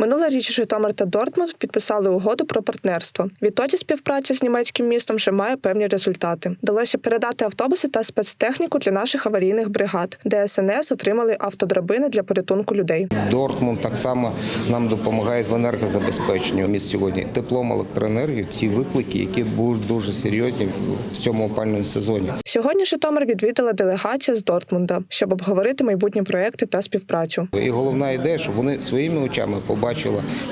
Минулоріч Житомир та Дортмунд підписали угоду про партнерство. Відтоді співпраця з німецьким містом вже має певні результати. Вдалося передати автобуси та спецтехніку для наших аварійних бригад, де СНС отримали автодрабини для порятунку людей. Дортмунд так само нам допомагає в енергозабезпеченні. У місті сьогодні теплом, електроенергію. Ці виклики, які будуть дуже серйозні в цьому опальному сезоні. Сьогодні Житомир відвідала делегація з Дортмунда, щоб обговорити майбутні проекти та співпрацю. І головна ідея, щоб вони своїми очами побачили,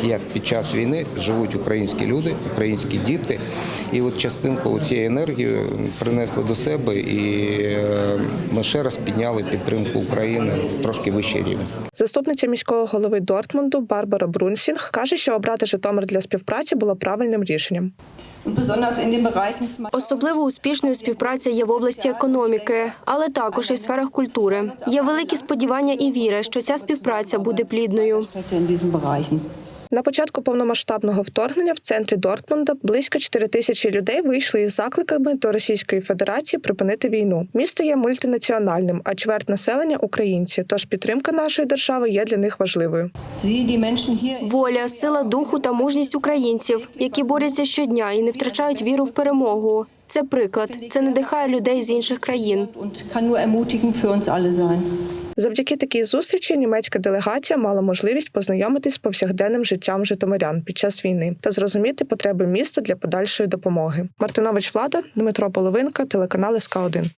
як під час війни живуть українські люди, українські діти, і от частинку цієї енергії принесли до себе, і е, ми ще раз підняли підтримку України трошки вищий рівень. Заступниця міського голови Дортмунду Барбара Брунсінг каже, що обрати Житомир для співпраці було правильним рішенням. Особливо успішною співпраця є в області економіки, але також і в сферах культури. Є великі сподівання і віра, що ця співпраця буде плідною. На початку повномасштабного вторгнення в центрі Дортмунда близько 4 тисячі людей вийшли із закликами до Російської Федерації припинити війну. Місто є мультинаціональним, а чверть населення українці. Тож підтримка нашої держави є для них важливою. Воля, сила духу та мужність українців, які борються щодня і не втрачають віру в перемогу. Це приклад. Це надихає людей з інших країн. Завдяки такій зустрічі німецька делегація мала можливість познайомитись з повсякденним життям житомирян під час війни та зрозуміти потреби міста для подальшої допомоги. Мартинович Влада, Дмитро Половинка, телеканал СК 1